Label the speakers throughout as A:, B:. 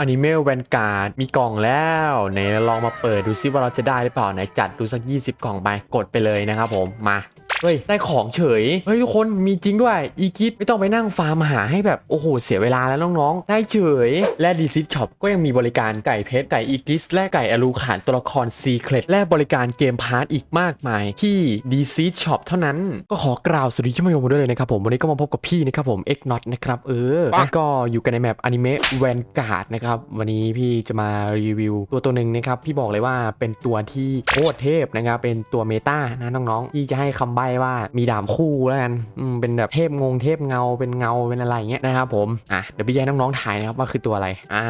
A: อนิเมะแวนการ์ดมีกล่องแล้วไหนลองมาเปิดดูซิว่าเราจะได้หรือเปล่าไหนจัดดูสัก 20 กล่องไปกดไปเลยนะครับผมมา ฮ้ยได้ของเฉยเฮ้ยทุกคนมีจริงด้วยอีคิดไม่ต้องไปนั่งฟาร์มหาให้แบบโอ้โหเสียเวลาแล้วน้องๆ ได้เฉย และดีซิช็อปก็ยังมีบริการไก่เพชรไก่อีกิสและไก่อลูขานตัวละครซีเครตและบริการเกมพาร์ทอีกมากมาย ที่ดีซีช็อปเท่านั้นก็ขอกล่าวสวัสดีท่านผู้ชมด้วยเลยนะครับผมวันนี้ก็มาพบกับพี่นะครับผมเอ็กน็อตนะครับเออแล้วก็อยู่กันในแมปอนิเมะแวนการ์ดนะครับวันนี้พี่จะมารีวิวตัวตัวหนึ่งนะครับพี่บอกเลยว่าเป็นตัวที่โคตรเทพนะครับเป็นตัวเมตานะน้องๆที่จะให้คำใบ้ว่ามีดาบคู่แล้วกันอืมเป็นแบบเทพงงเทพเงาเป็นเงาเป็นอะไรเงี้ยนะครับผมอะเดี๋ยวพี่จะให้น้องๆถ่ายนะครับว่าคือตัวอะไร อ่า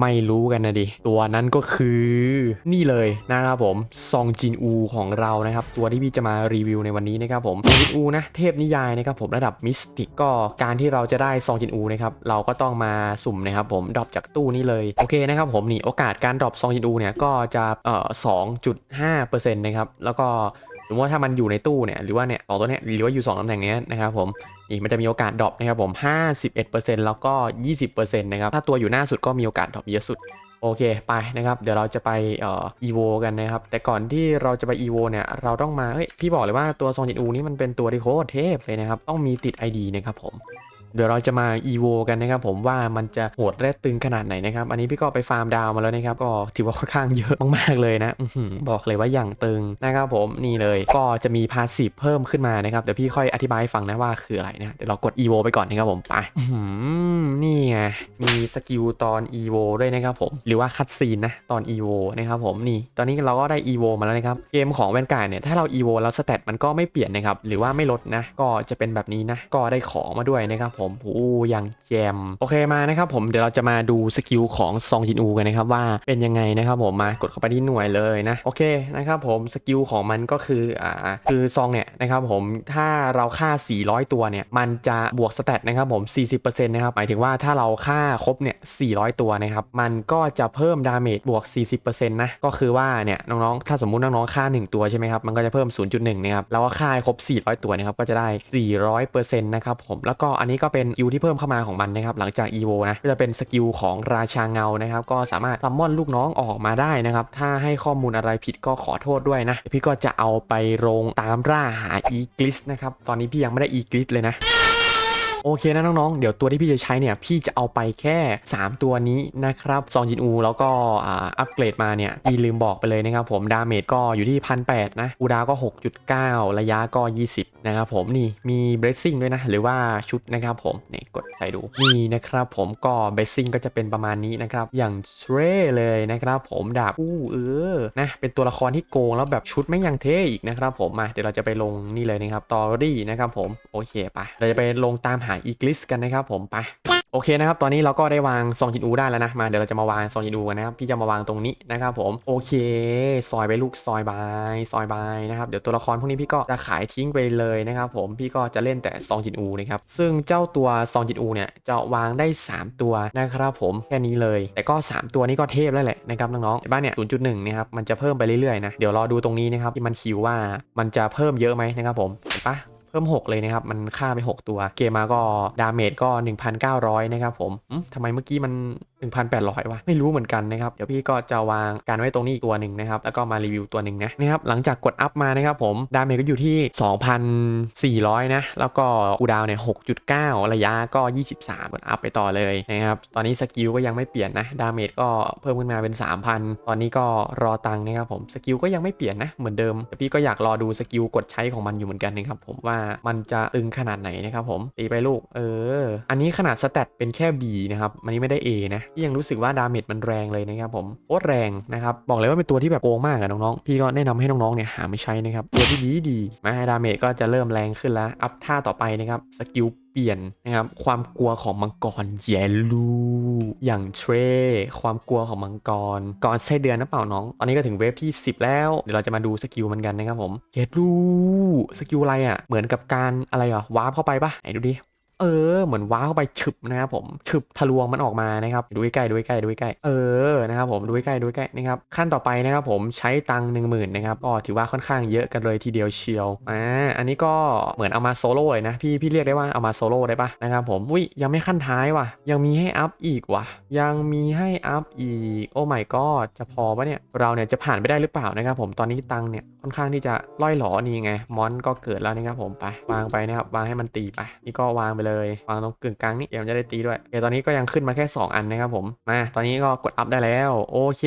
A: ไม่รู้กันนะดิตัวนั้นก็คือนี่เลยนะครับผมซองจินอูของเรานะครับ ตัวที่พี่จะมารีวิวในวันนี้นะครับผมจินอูนะเทพนิยายนะครับผมระดับมิสติกก็การที่เราจะได้ซองจินอูนะครับเราก็ต้องมาสุ่มนะครับผมดรอปจากตู้นี้เลยโอเคนะครับผมนี่โอกาสการดรอปซองจินอูเนี่ยก็จะเอ่อ2.5%นะครับแล้วก็ สมมติว่าถ้ามันอยู่ในตู้เนี่ยหรือว่าเนี่ยสองตัวเนี้ยหรือว่าอยู่สองตำแหน่งเนี้ยนะครับผมนี่มันจะมีโอกาสดรอปนะครับผม51%แล้วก็ 20%นะครับถ้าตัวอยู่หน้าสุดก็มีโอกาสดรอปเยอะสุดโอเคไปนะครับเดี๋ยวเราจะไปเอ่ออีโวกันนะครับแต่ก่อนที่เราจะไปอีโวเนี่ยเราต้องมาเฮ้ยพี่บอกเลยว่าตัวซองจิตอูนี่มันเป็นตัวที่โคตรเทพเลยนะครับต้องมีติด ID นะครับผม เดี๋ยวเราจะมา EVO กันนะครับผมว่ามันจะโหดและตึงขนาดไหนนะครับอันนี้พี่ก็ไปฟาร์มดาวมาแล้วนะครับก็ถือว่าค่อนข้างเยอะมากๆเลยนะบอกเลยว่าอย่างตึงนะครับผมนี่เลยก็จะมีพาสซีฟเพิ่มขึ้นมานะครับเดี๋ยวพี่ค่อยอธิบายฟังนะว่าคืออะไรนะเดี๋ยวเรากด EVO ไปก่อนนะครับผมไปนี่ไงมีสกิลตอน EVO ด้วยนะครับผมหรือว่าคัดซีนนะตอน EVO นะครับผมนี่ ตอนนี้เราก็ได้ EVO มาแล้วนะครับเกมของแวนการ์เนี่ยถ้าเรา EVO แล้วสเตตมันก็ไม่เปลี่ยนนะครับหรือว่าไม่ลดนะก็จะเป็นแบบนี้นะก็ได้ของมาด้วยนะครับผมโอ้ยังแจม โอเคมานะครับผมเดี๋ยวเราจะมาดูสกิลของซองจินอูกันนะครับว่าเป็นยังไงนะครับผมมากดเข้าไปที่หน่วยเลยนะโอเคนะครับผมสกิลของมันก็คืออ่าคือซองเนี่ยนะครับผมถ้าเราฆ่า 400 ตัวเนี่ยมันจะบวกสเตตนะครับผม 40%นะครับหมายถึงว่าถ้าเราฆ่าครบเนี่ย400 ตัวนะครับมันก็จะเพิ่มดาเมจบวก 40%นะก็คือว่าเนี่ยน้องๆถ้าสมมุติน้องๆฆ่า 1 ตัวใช่ไหมครับมันก็จะเพิ่ม 0.1นะครับแล้วก็ฆ่าครบ 400 ตัวนะครับก็จะได้ 400%นะครับผมแล้วก็อันนี้ก็็เป็นสกิลที่เพิ่มเข้ามาของมันนะครับหลังจากอีโวนะก็จะเป็นสกิลของราชาเงานะครับก็สามารถซัมมอนลูกน้องออกมาได้นะครับถ้าให้ข้อมูลอะไรผิดก็ขอโทษด้วยนะพี่ก็จะเอาไปลงตามร่าหาอีกลิสนะครับตอนนี้พี่ยังไม่ได้อีกลิสเลยนะ โอเคนะน้องๆ เดี๋ยวตัวที่พี่จะใช้เนี่ยพี่จะเอาไปแค่ 3 ตัวนี้นะครับซองจินอูแล้วก็อัปเกรดมาเนี่ยพี่ลืมบอกไปเลยนะครับผมดาเมจก็อยู่ที่พันแนะอูดาก็ 6.9 ระยะก็ 20 นะครับผมนี่มีเบรสซิ่งด้วยนะ หรือว่าชุดนะครับผมนี่กดใส่ดูนี่นะครับผมก็เบรสซิ่งก็จะเป็นประมาณนี้นะครับอย่างเทรเลยนะครับผมดาบอู้เออนะเป็นตัวละครที่โกงแล้วแบบชุดไม่ยังเท่อีกนะครับผมมาเดี๋ยวเราจะไปลงนี่เลยนะครับตอรี่นะครับผมโอเคไปเราจะไปลงตามหาอีกลิสกันนะครับผมไปโอเคนะครับ ตอนนี้เราก็ได้วางซองจินอูได้แล้วนะ มาเดี๋ยวเราจะมาวางซองจินอูกันนะครับ พี่จะมาวางตรงนี้นะครับผม โอเค ซอยไปลูกซอยบาย ซอยบายนะครับ เดี๋ยวตัวละครพวกนี้พี่ก็จะขายทิ้งไปเลยนะครับผม พี่ก็จะเล่นแต่ซองจินอูนะครับ ซึ่งเจ้าตัวซองจินอูเนี่ยจะวางได้ 3 ตัวนะครับผม แค่นี้เลย แต่ก็ 3 ตัวนี้ก็เทพแล้วแหละนะครับน้องๆเห็นเนี่ย0.1นย์จุนะครับ มันจะเพิ่มไปเรื่อยๆนะ เดี๋ยวรอดูตรงนี้นะครับที่มันคิวว่ามันจะเพิ่มเยอะไหมนะครับผม เห็นปะ พิ่ม 6 เลยนะครับ มันฆ่าไป 6 ตัว เกมมาก็ดาเมจก็ 1,900 นะครับผมอืมทำไมเมื่อกี้มัน1,800วะไม่รู้เหมือนกันนะครับ เดี๋ยวพี่ก็จะวางการไว้ตรงนี้อีกตัวหนึ่งนะครับ แล้วก็มารีวิวตัวหนึ่งนะนะครับหลังจากกดอัพมานะครับผมดาเมจก็อยู่ที่ 2,400 นะ แล้วก็คูดาวเนี่ย 6.9 ระยะก็ 23 กดอัพไปต่อเลยนะครับ ตอนนี้สกิลก็ยังไม่เปลี่ยนนะ ดาเมจก็เพิ่มขึ้นมาเป็น 3,000 ตอนนี้ก็รอตังค์นะครับผมสกิลก็ยังไม่เปลี่ยนนะเหมือนเดิมแต่พี่ก็อยากรอดูสกิลกดใช้ของมันอยู่เหมือนกันนะครับผมว่ามันจะตึงขนาดไหนนะครับผมตีไปลูกเอออันนี้ขนาดสแตทเป็นแค่ B นะครับมันนี้ไม่ได้ A นะยังรู้สึกว่าดาเมจมันแรงเลยนะครับผมโคตรแรงนะครับบอกเลยว่าเป็นตัวที่แบบโกงมากอะน้องๆพี่ก็แนะนำให้น้องๆเนี่ยหาไม่ใช้นะครับตัวที่ดีดีมาดาเมจก็จะเริ่มแรงขึ้นแล้วอัพท่าต่อไปนะครับสกิลเปลี่ยนนะครับความกลัวของมังกรเยลูอย่างเทรความกลัวของมังกรก่อนไส้เดือนนะเปล่าน้อง ตอนนี้ก็ถึงเวฟที่ 10 แล้วเดี๋ยวเราจะมาดูสกิลมันกันนะครับผมเยลูสกิลอะไรอะ่ะเหมือนกับการอะไรอะวาร์ปเข้าไปปะไหนดูดิ เออ เหมือนว้าเข้าไปฉึบนะครับผมฉึบทะลวงมันออกมานะครับดูใกล้ดูใกล้ดูใกล้เออนะครับผมดูใกล้ดูใกล้นะครับขั้นต่อไปนะครับผมใช้ตังหนึ่งหมื่นนะครับก็ถือว่าค่อนข้างเยอะกันเลยทีเดียวเชียวอ่าอันนี้ก็เหมือนเอามาโซโล่เลยนะพี่พี่เรียกได้ว่าเอามาโซโล่ได้ปะนะครับผมอุ้ยยังไม่ขั้นท้ายว่ะ ยังมีให้อัพอีกว่ะ ยังมีให้อัพอีกโอ้ my god จะพอปะเนี่ยเราเนี่ยจะผ่านไปได้หรือเปล่านะครับผมตอนนี้ตังเนี่ยค่อนข้างที่จะล่อยหลอนี่ไงมอนก็เกิดแล้วนะครับผมไปวางไปนะครับวางให้มันตีไปนี่ก็วางไปเลยวางตรงกึ่งกลางนี่เดี๋ยวมันจะได้ตีด้วยโอเคตอนนี้ก็ยังขึ้นมาแค่ 2 อันนะครับผมมาตอนนี้ก็กดอัพได้แล้วโอเค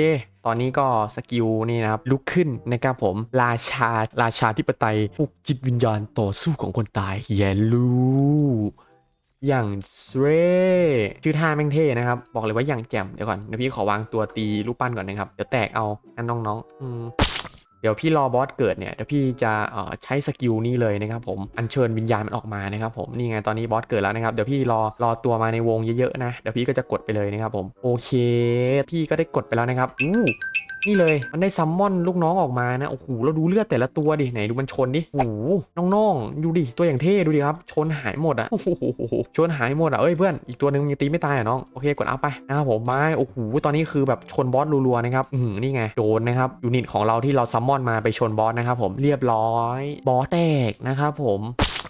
A: ตอนนี้ก็สกิลนี่นะครับลุกขึ้นนะครับผม ราชาราชาธิปไตยปลุกจิตวิญญาณต่อสู้ของคนตายแย่ลูอย่างเร่ชื่อท่าแม่งเท่นะครับ บอกเลยว่าอย่างแจ่มเดี๋ยวก่อนเดี๋ยวพี่ขอวางตัวตีรูปปั้นก่อนนะครับ เดี๋ยวแตกเอางั้นน้องๆอืม เดี๋ยวพี่รอบอสเกิดเนี่ยเดี๋ยวพี่จะใช้สกิลนี้เลยนะครับผมอัญเชิญวิญญาณมันออกมานะครับผมนี่ไงตอนนี้บอสเกิดแล้วนะครับเดี๋ยวพี่รอรอตัวมาในวงเยอะๆนะเดี๋ยวพี่ก็จะกดไปเลยนะครับผมโอเค พี่ก็ได้กดไปแล้วนะครับอู้ นี่เลย มันได้ซัมมอนลูกน้องออกมานะ โอ้โหเราดูเลือดแต่ละตัวดิ ไหนดูมันชนดิ โอ้โห น้องๆ ดูดิ ตัวอย่างเท่ดูดิครับ ชนหายหมดอะ โอ้โห ชนหายหมดอะ เอ้ยเพื่อน อีกตัวหนึงยังตีไม่ตายอะน้อง โอเค กดอัพไปนะครับผมไม้โอ้โห ตอนนี้คือแบบชนบอสรัวๆนะครับ อือหือนี่ไง โดนนะครับ ยูนิตของเราที่เราซัมมอนมาไปชนบอสนะครับผม เรียบร้อย บอสแตกนะครับผม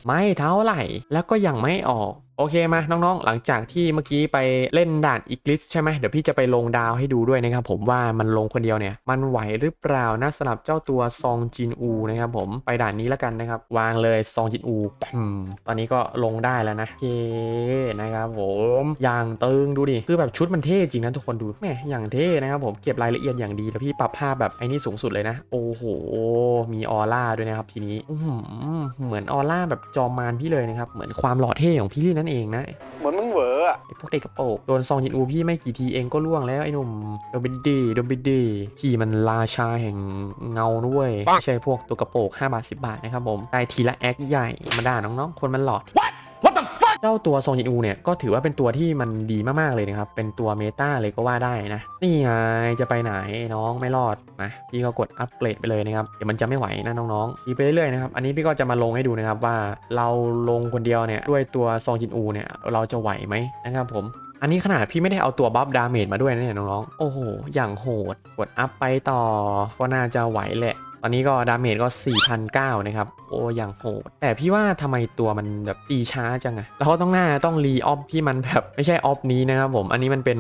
A: ไม่เท่าไหร่ แล้วก็ยังไม่ออก โอเคมาน้องๆ หลังจากที่เมื่อกี้ไปเล่นด่านอีกลิสใช่ไหมเดี๋ยวพี่จะไปลงดาวให้ดูด้วยนะครับผมว่ามันลงคนเดียวเนี่ย มันไหวหรือเปล่านะสำหรับเจ้าตัวซองจินอูนะครับผมไปด่านนี้แล้วกันนะครับวางเลยซองจินอูอืมตอนนี้ก็ลงได้แล้วนะโอเคนะครับผมอย่างตึงดูดิคือแบบชุดมันเท่จริงนะทุกคนดูแหมอย่างเท่นะครับผมเก็บรายละเอียดอย่างดีแล้วพี่ปรับภาพแบบไอ้นี่สูงสุดเลยนะ โอ้โหมีออร่าด้วยนะครับทีนี้อเหมือนออร่าแบบจอมมารพี่เลยนะครับเหมือนความหล่อเท่ของพี่นั่นเองนะ
B: เหมือนมึงเหวออะ
A: ไอพวกเด็กกระโปรงโดนซองยินอูพี่ไม่กี่ทีเองก็ล่วงแล้วไอ้หนุ่มโดนไปดีโดนไปดีพี่มันราชาแห่งเงาด้วยไม่ใช่พวกตัวกระโปรง5บาท10บาทนะครับผมได้ทีละแอคใหญ่มาด่าน้องๆคนมันหลอด
B: What the fuck
A: เจ้าตัวซองยินอูเนี่ยก็ถือว่าเป็นตัวที่มันดีมากๆเลยนะครับ เป็นตัวเมตาเลยก็ว่าได้นะ นี่ไงจะไปไหนน้องไม่รอดมาพี่ก็กดอัปเกรดไปเลยนะครับ เดี๋ยวมันจะไม่ไหวนะน้องๆดีไปเรื่อยๆนะครับ อันนี้พี่ก็จะมาลงให้ดูนะครับว่าเราลงคนเดียวเนี่ยด้วยตัวซองจินอูเนี่ยเราจะไหวไหมนะครับผมอันนี้ขนาดพี่ไม่ได้เอาตัวบัฟดาเมจมาด้วยนะเนี่ยน้องๆ โอ้โห อย่างโหด กดอัพไปต่อ ก็น่าจะไหวแหละ ตอนนี้ก็ดาเมจก็4,009นะครับ โอ้อย่างโหด แต่พี่ว่าทำไมตัวมันแบบตีช้าจังอะแล้วเขาต้องหน้าต้องรีออฟที่มันแบบไม่ใช่ออฟนี้นะครับผม อันนี้มันเป็น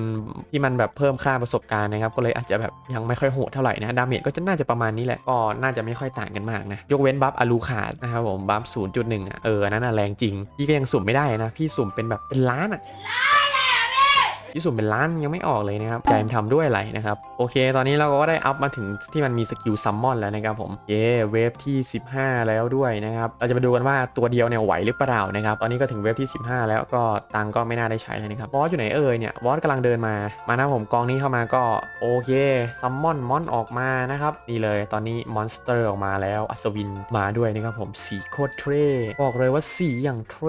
A: ที่มันแบบเพิ่มค่าประสบการณ์นะครับ ก็เลยอาจจะแบบยังไม่ค่อยโหดเท่าไหร่นะ ดาเมจก็จะน่าจะประมาณนี้แหละ ก็น่าจะไม่ค่อยต่างกันมากนะ ยกเว้นบัฟอารูขาดนะครับผม บัฟ0.1อะเอออันนั้นอะแรงจริง พี่ก็ยังสุ่มไม่ได้นะ พี่สุ่มเป็นแบบเป็นล้านอะ ที่สุ่มเป็นล้านยังไม่ออกเลยนะครับใจมันทำด้วยอะไรนะครับ โอเค ตอนนี้เราก็ได้อัพมาถึงที่มันมีสกิลซัมมอนแล้วนะครับผมเย่เวฟที่ 15 แล้วด้วยนะครับเราจะมาดูกันว่าตัวเดียวเนี่ยไหวหรือเปล่านะครับตอนนี้ก็ถึงเวฟที่ 15 แล้วก็ตังก็ไม่น่าได้ใช้เลยนะครับบอสอยู่ไหนเอ่ยเนี่ยบอสกำลังเดินมามานะผมกองนี้เข้ามาก็โอเคซัมมอนมอนออกมานะครับนี่เลยตอนนี้มอนสเตอร์ออกมาแล้วอัศวินมาด้วยนะครับผมสีโคตรเทรบอกเลยว่าสีอย่างเทร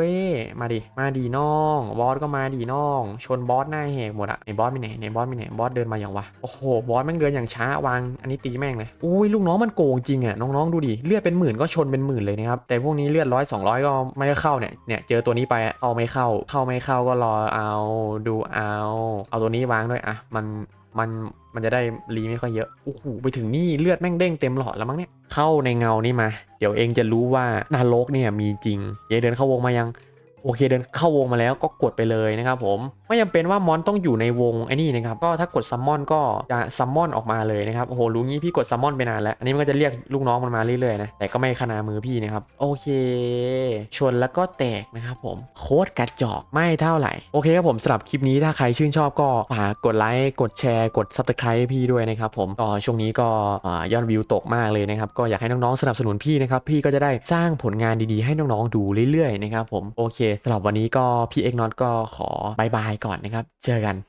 A: มาดิมาดีน้องบอสก็มาดีน้อง ชนบอสหน้าแหกหมดอะในบอสไมีไหนในบอสไมีไหนบอสเดินมาอย่างวะโอ้โหบอสแม่งเดินอย่างช้าวางอันนี้ตีแม่งเลยอุ้ยลูกน้องมันโกงจริงอะน้องๆดูดิเลือดเป็นหมื่นก็ชนเป็นหมื่นเลยนะครับแต่พวกนี้เลือดร้อยสองร้อยก็ไม่เข้าเนี่ยเนี่ยเจอตัวนี้ไปเอาไม่เข้า เข้าไม่เข้าก็รอเอาดูเอา เอาตัวนี้วางด้วยอะมันมันมันจะได้รีไม่ค่อยเยอะโอ้โหไปถึงนี่เลือดแม่งเด้งเต็มหลอดแล้วมั้งเนี่ยเข้าในเงานี่มา เดี๋ยวเองจะรู้ว่านรกเนี่ยมีจริงเยเดินเข้าวงมายัง โอเคเดินเข้าวงมาแล้วก็กดไปเลยนะครับผมไม่จำเป็นว่ามอนต้องอยู่ในวงไอ้นี่นะครับก็ถ้ากดซัมมอนก็จะซัมมอนออกมาเลยนะครับโอ้โหรู้งี้พี่กดซัมมอนไปนานแล้วอันนี้มันก็จะเรียกลูกน้องมันมาเรื่อยๆนะแต่ก็ไม่ขนามือพี่นะครับโอเค ชนแล้วก็แตกนะครับผมโคตรกระจอกไม่เท่าไหร่โอเคครับผมสำหรับคลิปนี้ถ้าใครชื่นชอบก็ฝากกดไลค์กดแชร์กด subscribe ให้พี่ด้วยนะครับผมก็ช่วงนี้ก็ยอดวิวตกมากเลยนะครับก็อยากให้น้องๆสนับสนุนพี่นะครับพี่ก็จะได้สร้างผลงานดีๆให้น้องๆดูเรื่อยๆนะครับผมโอเคสำหรับวันนี้ก็พี่เอกน็อตก็ขอบายบายก่อนนะครับ เจอกัน